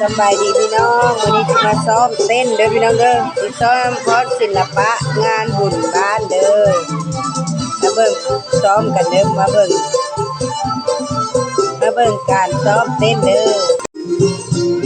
สบายดีพี่น้องวันนี้จะมาซ้อมเต้นเด้อพี่น้องเด้อซ้อมคอร์ศิลปะงานบุญบ้านเด้อมาเบิ่งซ้อมกันเด้อมาเบิ่งมาเบิ่งการซ้อมเต้นเด้อ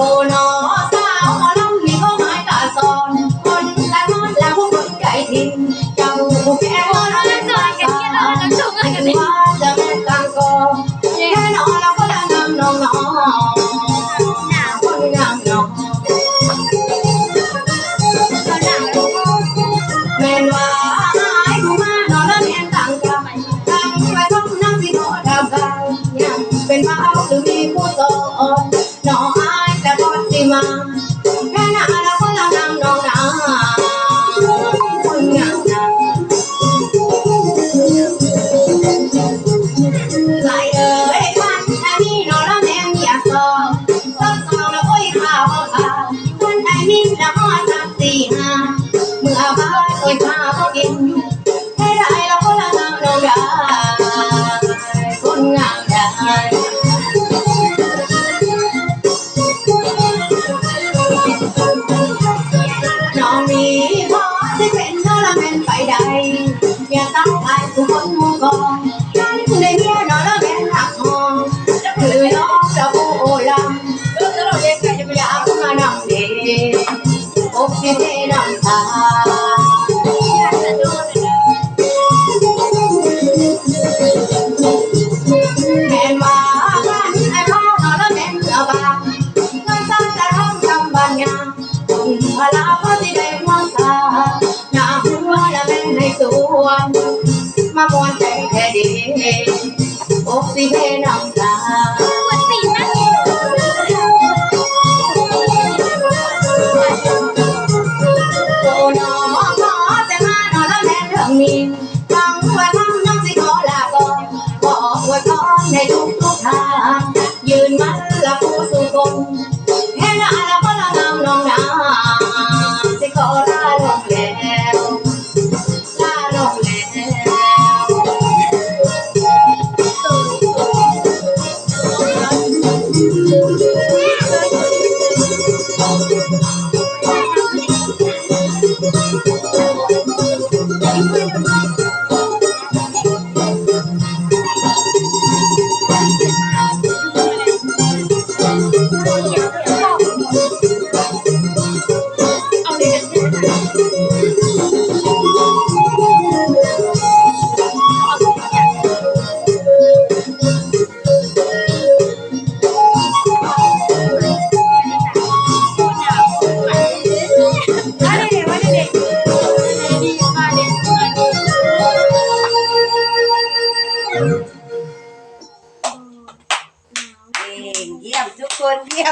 Oh no.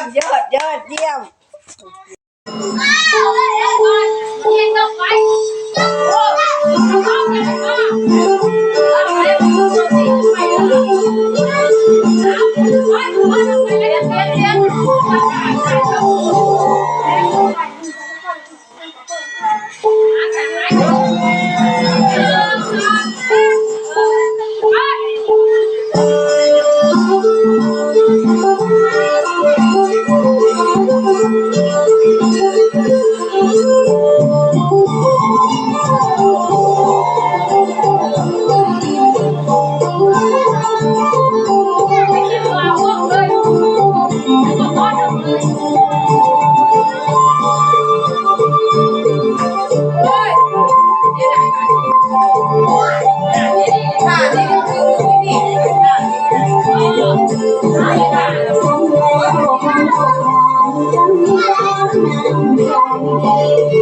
มยอดยอดเยี่ยม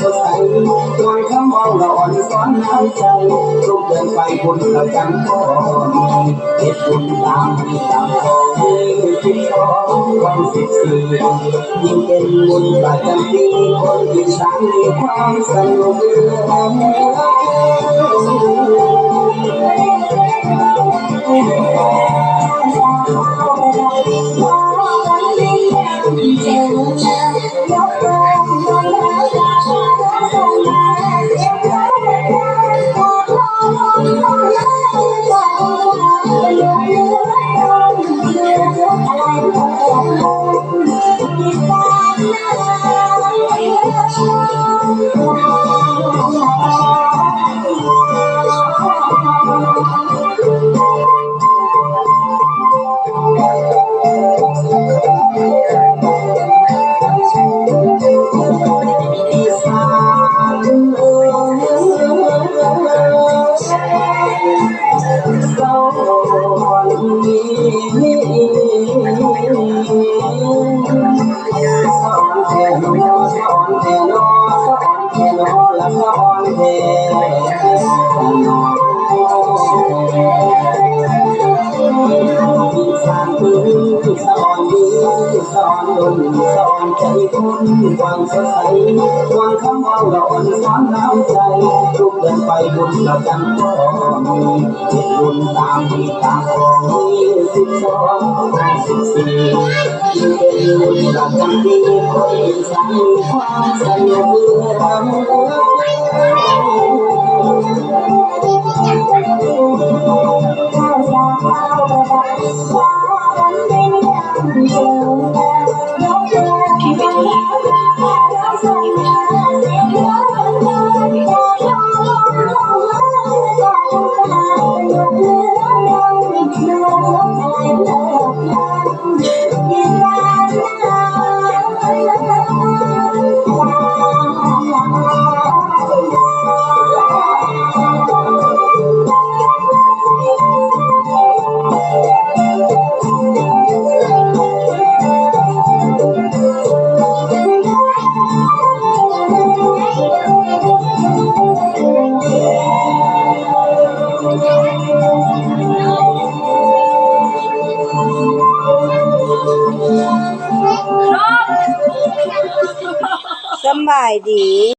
สดใสด้วยคำมองละอ่อนสอนน้ำใจทุกเดินไปบนละจังก็มีเหตุบุญตามที่ตามขอมีสิบสองวันสิบสี่ยิ่งเป็นบุญประจำปีคนที่สร้างมีความสนุกเรื่องอี นสอนใจคุณความสดใสความคำว่าเราอ่อนสอนน้ำใจทุกเดินไปบุญเราจังก็มีเจ็ดบุญตามที่ตามของมีสิบสองสิบสี่เป็นบุญประจำปีคนอีสานมีความสนุกเรื่องสำบายดี